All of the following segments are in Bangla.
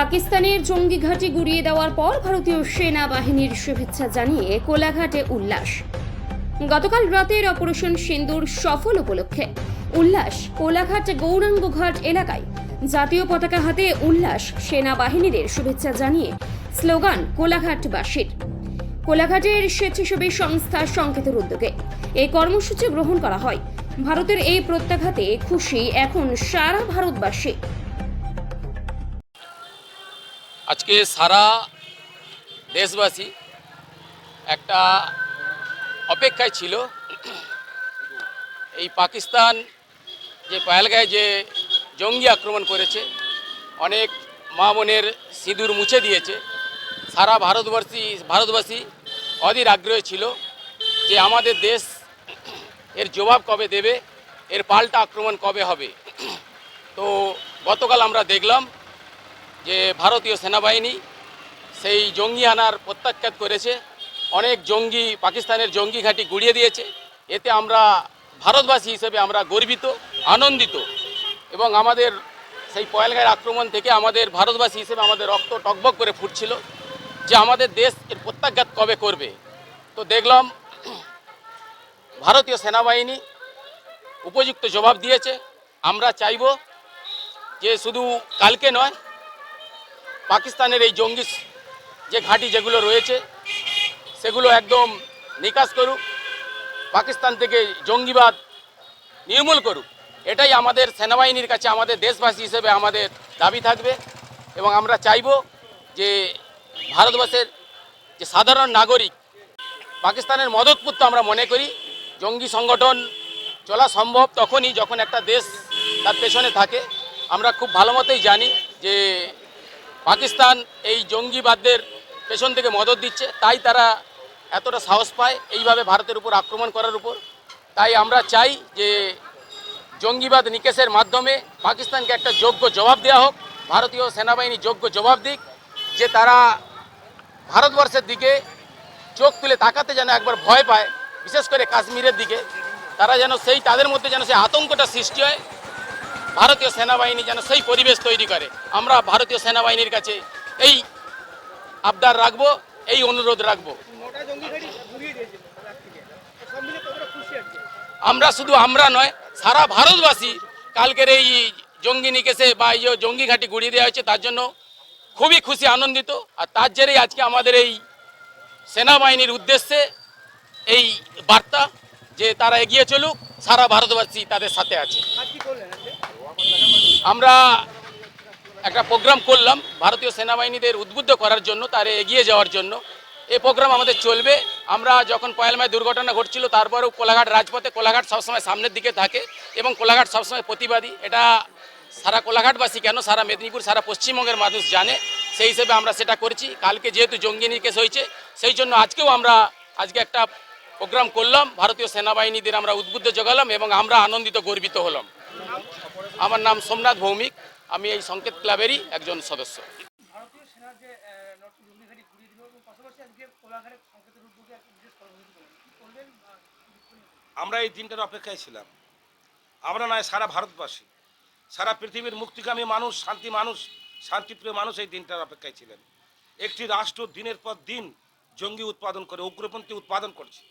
পাকিস্তানের জঙ্গি ঘাঁটি গুড়িয়ে দেওয়ার পর ভারতীয় সেনাবাহিনীর শুভেচ্ছা জানিয়ে কোলাঘাটে উল্লাস। গতকাল রাতের অপারেশন সিন্দুর সফল উপলক্ষে উল্লাস কোলাঘাট গৌরাঙ্গ ঘাট এলাকায়। জাতীয় পতাকা হাতে উল্লাস সেনাবাহিনীদের শুভেচ্ছা জানিয়ে স্লোগান, কোলাঘাটবাসীর কোলাঘাটের স্বেচ্ছাসেবী সংস্থার সংকেতের উদ্যোগে এই কর্মসূচি গ্রহণ করা হয়। ভারতের এই প্রত্যাঘাতে খুশি এখন সারা ভারতবাসী। আজকে সারা দেশবাসী একটা অপেক্ষায় ছিল। এই পাকিস্তান যে পয়ালগায় যে জঙ্গি আক্রমণ করেছে, অনেক মা বোনের সিঁদুর মুছে দিয়েছে। সারা ভারতবর্ষী, ভারতবাসী অধীর আগ্রহী ছিল যে আমাদের দেশ এর জবাব কবে দেবে, এর পাল্টা আক্রমণ কবে হবে। তো গতকাল আমরা দেখলাম যে ভারতীয় সেনাবাহিনী সেই জঙ্গি আনার প্রত্যাখ্যাত করেছে। অনেক জঙ্গি, পাকিস্তানের জঙ্গি ঘাঁটি গুড়িয়ে দিয়েছে। এতে আমরা ভারতবাসী হিসেবে আমরা গর্বিত, আনন্দিত এবং আমাদের সেই পয়েলগাঁয়ের আক্রমণ থেকে আমাদের ভারতবাসী হিসেবে আমাদের রক্ত টকবক করে ফুটছিল যে আমাদের দেশ এর প্রত্যাখ্যাত কবে করবে। তো দেখলাম ভারতীয় সেনাবাহিনী উপযুক্ত জবাব দিয়েছে। আমরা চাইব যে শুধু কালকে নয় পাকিস্তানের এই জঙ্গি যে ঘাঁটি যেগুলো রয়েছে, সেগুলো একদম নিকাশ করুক, পাকিস্তান থেকে জঙ্গিবাদ নির্মূল করুক। এটাই আমাদের সেনাবাহিনীর কাছে, আমাদের দেশবাসী হিসেবে আমাদের দাবি থাকবে এবং আমরা চাইব যে ভারতবর্ষের যে সাধারণ নাগরিক, পাকিস্তানের মদতপুত্র আমরা মনে করি, জঙ্গি সংগঠন চলা সম্ভব তখনই যখন একটা দেশ তার পেছনে থাকে। আমরা খুব ভালো মতোই জানি যে পাকিস্তান এই জঙ্গিবাদদের পেছন থেকে মদত দিচ্ছে, তাই তারা এতটা সাহস পায় এইভাবে ভারতের উপর আক্রমণ করার উপর। তাই আমরা চাই যে জঙ্গিবাদ নিকেশের মাধ্যমে পাকিস্তানকে একটা যোগ্য জবাব দেওয়া হোক, ভারতীয় সেনাবাহিনী যোগ্য জবাব দিক, যে তারা ভারতবর্ষের দিকে চোখ তুলে তাকাতে যেন একবার ভয় পায়, বিশেষ করে কাশ্মীরের দিকে। তারা যেন সেই, তাদের মধ্যে যেন সেই আতঙ্কটা সৃষ্টি হয় ভারতীয় সেনাবাহিনী যেন সেই পরিবেশ তৈরি করে। আমরা ভারতীয় সেনাবাহিনীর কাছে এই আবদার রাখব এই অনুরোধ রাখব। আমরা শুধু আমরা নয় সারা ভারতবাসী কালকের এই জঙ্গি নিকেশে বা এই যে জঙ্গি ঘাঁটি গুড়িয়ে দেওয়া হয়েছে তার জন্য খুবই খুশি আনন্দিত। আর তার জেরেই আজকে আমাদের এই সেনাবাহিনীর উদ্দেশ্যে এই বার্তা যে তারা এগিয়ে চলুক সারা ভারতবাসী তাদের সাথে আছে। আমরা একটা প্রোগ্রাম করলাম ভারতীয় সেনাবাহিনীদের উদ্বুদ্ধ করার জন্য তার এগিয়ে যাওয়ার জন্য। এই প্রোগ্রাম আমাদের চলবে। আমরা যখন পয়ালমায় দুর্ঘটনা ঘটছিল তারপরেও কোলাঘাট রাজপথে কোলাঘাট সবসময় সামনের দিকে থাকে এবং কোলাঘাট সবসময় প্রতিবাদী। এটা সারা কোলাঘাটবাসী কেন? সারা মেদিনীপুর সারা পশ্চিমবঙ্গের মানুষ জানে। সেই হিসেবে আমরা সেটা করছি। কালকে যেহেতু জঙ্গি নিকেশ হয়েছে সেই জন্য আজকেও আমরা আজকে একটা প্রোগ্রাম করলাম ভারতীয় সেনাবাহিনীদের আমরা উদ্বুদ্ধ জোগালাম এবং আমরা আনন্দিত গর্বিত হলাম। আমার নাম সোমনাথ ভৌমিক আমি এই সংকেত ক্লাবেরই একজন সদস্য? আমরা এই দিনটার অপেক্ষায় ছিলাম। আমরা নয় সারা ভারতবাসী সারা পৃথিবীর মুক্তিকামী মানুষ শান্তি মানুষ শান্তিপ্রিয় মানুষ এই দিনটার অপেক্ষায় ছিলেন। একটি রাষ্ট্র দিনের পর দিন জঙ্গি উৎপাদন করে উগ্রপন্থী উৎপাদন করছে।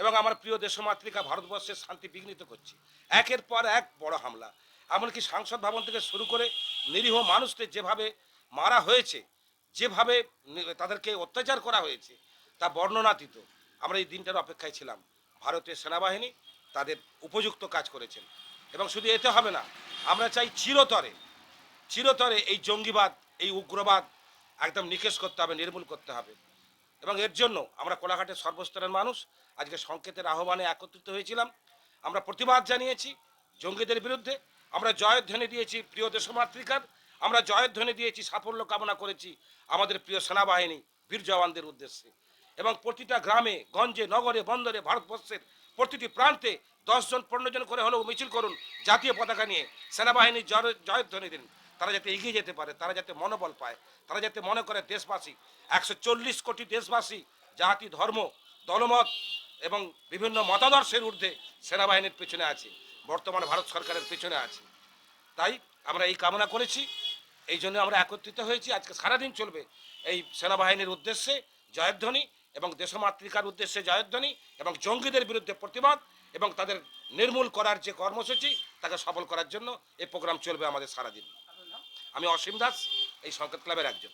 এবং আমার প্রিয় দেশমাতৃকা ভারতবর্ষের শান্তি বিঘ্নিত করছে। একের পর এক বড় হামলা। এমনকি সাংসদ ভবন থেকে শুরু করে নিরীহ মানুষদের যেভাবে মারা হয়েছে, যেভাবে তাদেরকে অত্যাচার করা হয়েছে, তা বর্ণনাতীত। আমরা এই দিনটার অপেক্ষায় ছিলাম। ভারতীয় সেনাবাহিনী তাদের উপযুক্ত কাজ করেছেন। এবং শুধু এতে হবে না, আমরা চাই চিরতরে চিরতরে এই জঙ্গিবাদ, এই উগ্রবাদ একদম নিকেশ করতে হবে, নির্মূল করতে হবে। এবং এর জন্য আমরা কোলাঘাটের সর্বস্তরের মানুষ। আজকে সংকেতের আহ্বানে একত্রিত হয়েছিলাম। আমরা প্রতিবাদ জানিয়েছি জঙ্গিদের বিরুদ্ধে। আমরা জয়ধ্বনি দিয়েছি প্রিয় দেশমাতৃকার। আমরা জয়ধ্বনি দিয়েছি, সাফল্য কামনা করেছি আমাদের প্রিয় সেনাবাহিনী, বীর জওয়ানদের উদ্দেশ্যে। এবং প্রতিটা গ্রামে, গঞ্জে, নগরে, বন্দরে, ভারতবর্ষের প্রতিটি প্রান্তে দশজন পনেরো জন করে হলেও মিছিল করুন জাতীয় পতাকা নিয়ে সেনাবাহিনী জয় জয়ধ্বনি দিন। তারা যাতে এগিয়ে যেতে পারে, তারা যাতে মনোবল পায়, তারা যাতে মনে করে দেশবাসী। একশো চল্লিশ কোটি দেশবাসী, জাতি, ধর্ম, দলমত এবং বিভিন্ন মতাদর্শের ঊর্ধ্বে সেনাবাহিনীর পেছনে আছে, বর্তমান ভারত সরকারের পেছনে আছে। তাই আমরা এই কামনা করেছি, এই জন্য আমরা একত্রিত হয়েছি। আজকে সারাদিন চলবে এই সেনাবাহিনীর উদ্দেশ্যে জয়ধ্বনি এবং দেশমাতৃকার উদ্দেশ্যে জয়ধ্বনি এবং জঙ্গিদের বিরুদ্ধে প্রতিবাদ এবং তাদের নির্মূল করার যে কর্মসূচি, তাকে সফল করার জন্য এই প্রোগ্রাম চলবে আমাদের সারাদিন। আমি অসীম দাস এই সংকেত ক্লাবের একজন।